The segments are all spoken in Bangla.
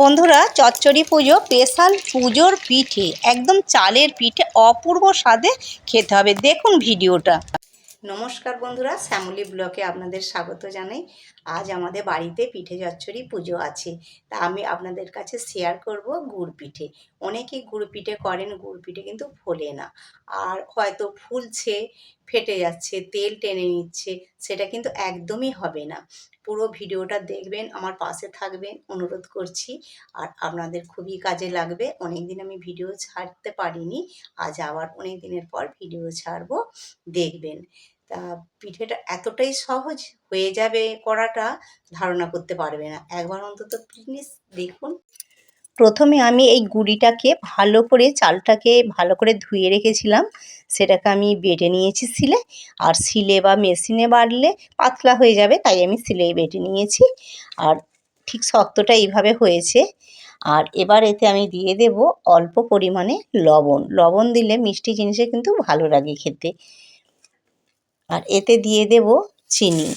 বন্ধুরা, চচ্চড়ি পুজো, স্পেশাল পুজোর পিঠে, একদম চালের পিঠে অপূর্ব স্বাদে খেতে হবে। দেখুন ভিডিওটা। নমস্কার বন্ধুরা, শ্যামলী ব্লকে আপনাদের স্বাগত জানাই। আজ আমাদের বাড়িতে পিঠে চচ্চড়ি পুজো আছে। তা আমি আপনাদের কাছে শেয়ার করব গুড় পিঠে। অনেকেই গুড় পিঠে করেন, গুড় পিঠে কিন্তু ফোলে না। আর হয়তো ফুলছে, ফেটে যাচ্ছে, তেল টেনে নিচ্ছে, সেটা কিন্তু একদমই হবে না। পুরো ভিডিওটা দেখবেন, আমার পাশে থাকবেন, অনুরোধ করছি। আর আপনাদের খুবই কাজে লাগবে। অনেক দিন আমি ভিডিও ছাড়তে পারিনি, আজ আবার অনেক দিনের পর ভিডিও ছাড়বো, দেখবেন। তা পিঠেটা এতটাই সহজ হয়ে যাবে করাটা, ধারণা করতে পারবে না। একবার অন্তত প্লিজ দেখুন। প্রথমে আমি এই গুঁড়িটাকে ভালো করে, চালটাকে ভালো করে ধুয়ে রেখেছিলাম। সেটাকে আমি বেটে নিয়েছি শিলে। আর শিলে বা মেশিনে বাড়লে পাতলা হয়ে যাবে, তাই আমি শিলেই বেটে নিয়েছি। আর ঠিক শক্তটা এইভাবে হয়েছে। আর এবার এতে আমি দিয়ে দেব অল্প পরিমাণে লবণ। লবণ দিলে মিষ্টি জিনিসে কিন্তু ভালো লাগে খেতে। আর এতে দিয়ে দেব চিনি।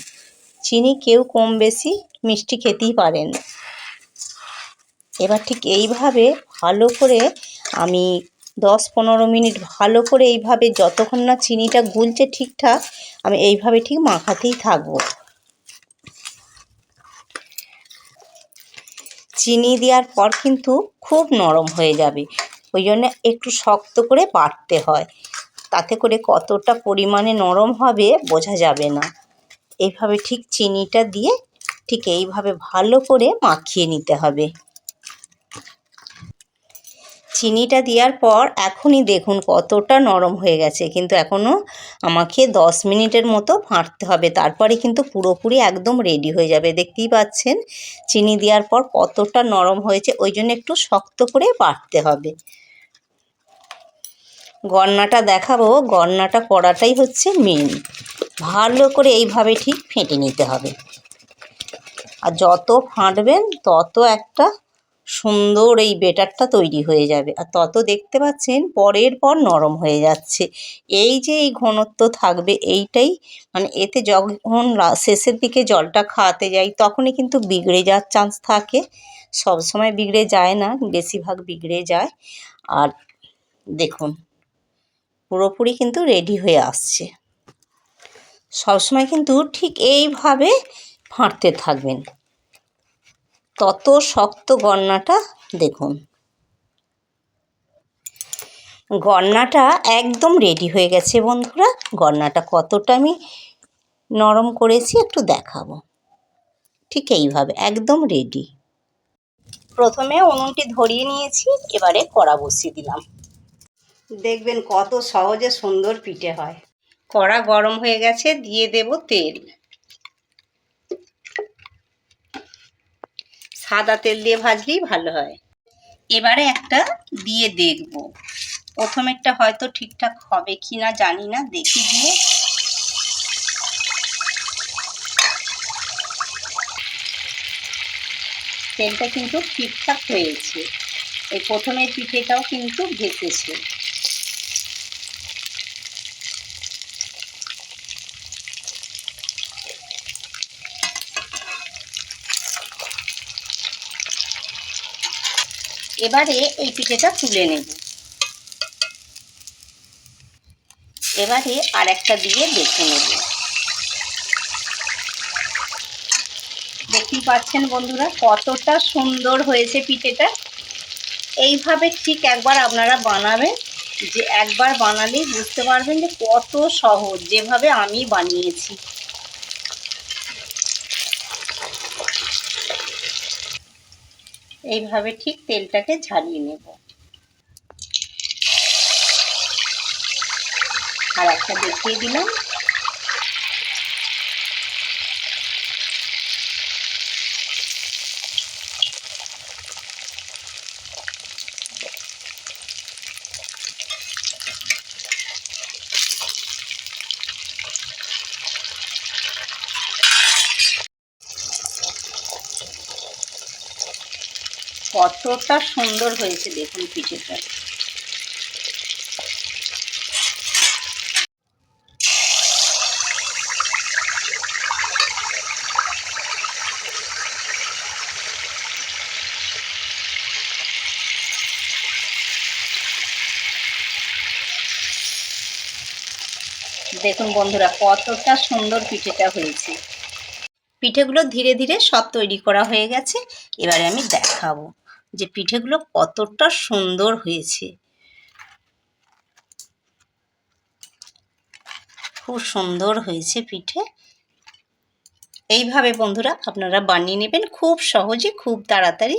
চিনি কেউ কম বেশি মিষ্টি খেতেই পারেন। এবার ঠিক এইভাবে ভালো করে আমি দশ পনেরো মিনিট ভালো করে এইভাবে যতক্ষণ না চিনিটা গুলছে ঠিকঠাক, আমি এইভাবে ঠিক মাখাতেই থাকব। চিনি দেওয়ার পর কিন্তু খুব নরম হয়ে যাবে, ওই জন্য একটু শক্ত করে বাটতে হয়। তাতে করে কতটা পরিমাণে নরম হবে বোঝা যাবে না। এইভাবে ঠিক চিনিটা দিয়ে ঠিক এইভাবে ভালো করে মাখিয়ে নিতে হবে। চিনিটা দেওয়ার পর এখনই দেখুন কতটা নরম হয়ে গেছে। কিন্তু এখনও আমাকে দশ মিনিটের মতো ফাঁটতে হবে। তারপরে কিন্তু পুরোপুরি একদম রেডি হয়ে যাবে। দেখতেই পাচ্ছেন, চিনি দেওয়ার পর কতটা নরম হয়েছে। ওই জন্য একটু শক্ত করে বাটতে হবে। গন্নাটা দেখাবো। গন্নাটা করাটাই হচ্ছে মেন ভালো করে এইভাবে ঠিক ফেটে নিতে হবে। আর যত ফাঁটবেন, তত একটা সুন্দর এই বেটারটা তৈরি হয়ে যাবে। আর তত দেখতে পাচ্ছেন পরের পর নরম হয়ে যাচ্ছে। এই যে এই ঘনত্ব থাকবে এইটাই মানে এতে যখন শেষের দিকে জলটা খাওয়াতে যাই, তখনই কিন্তু বিগড়ে যাওয়ার চান্স থাকে। সব সময় বিগড়ে যায় না, বেশিরভাগ বিগড়ে যায়। আর দেখুন, পুরোপুরি কিন্তু রেডি হয়ে আসছে। সবসময় কিন্তু ঠিক এইভাবে ফাঁটতে থাকবেন। তত শক্ত গন্নাটা দেখুন। গন্নাটা একদম রেডি হয়ে গেছে বন্ধুরা। গন্নাটা কতটা আমি নরম করেছি একটু দেখাবো। ঠিক এইভাবে, একদম রেডি প্রথমে উনুনটি ধরিয়ে নিয়েছি, এবারে কড়া বসিয়ে দিলাম। দেখবেন কত সহজে সুন্দর পিঠে হয়। কড়া গরম হয়ে গেছে, দিয়ে দেব তেল। সাদা তেল দিয়ে ভাজলেই ভালো হয়। এবারে একটা দিয়ে দেখব। প্রথমেরটা হয়তো ঠিকঠাক হবে কি না জানি না, দেখি দিয়ে তেলটা কিন্তু ঠিকঠাক হয়েছে। এই প্রথমের পিঠেটাও কিন্তু ভেসেছে। এবারে এই পিঠেটা তুলে নেব। এবারে আর একটা দিয়ে দেখে নেব। দেখতেই পাচ্ছেন বন্ধুরা, কতটা সুন্দর হয়েছে পিঠেটা। এইভাবে ঠিক একবার আপনারা বানাবেন, যে একবার বানালেই বুঝতে পারবেন যে কত সহজ, যেভাবে আমি বানিয়েছি। এইভাবে ঠিক তেলটাকে ঝালিয়ে নেব। আর একটা দেখিয়ে দিলাম। কতটা সুন্দর হয়েছে দেখুন পিঠেটা। দেখুন বন্ধুরা, কতটা সুন্দর পিঠেটা হয়েছে। পিঠেগুলো ধীরে ধীরে সব তৈরি করা হয়ে গেছে, এবারে আমি দেখাবো। যে পিঠেগুলো কতটা সুন্দর হয়েছে। খুব সুন্দর হয়েছে পিঠে। এইভাবে বন্ধুরা আপনারা বানিয়ে নেবেন খুব সহজে, খুব তাড়াতাড়ি।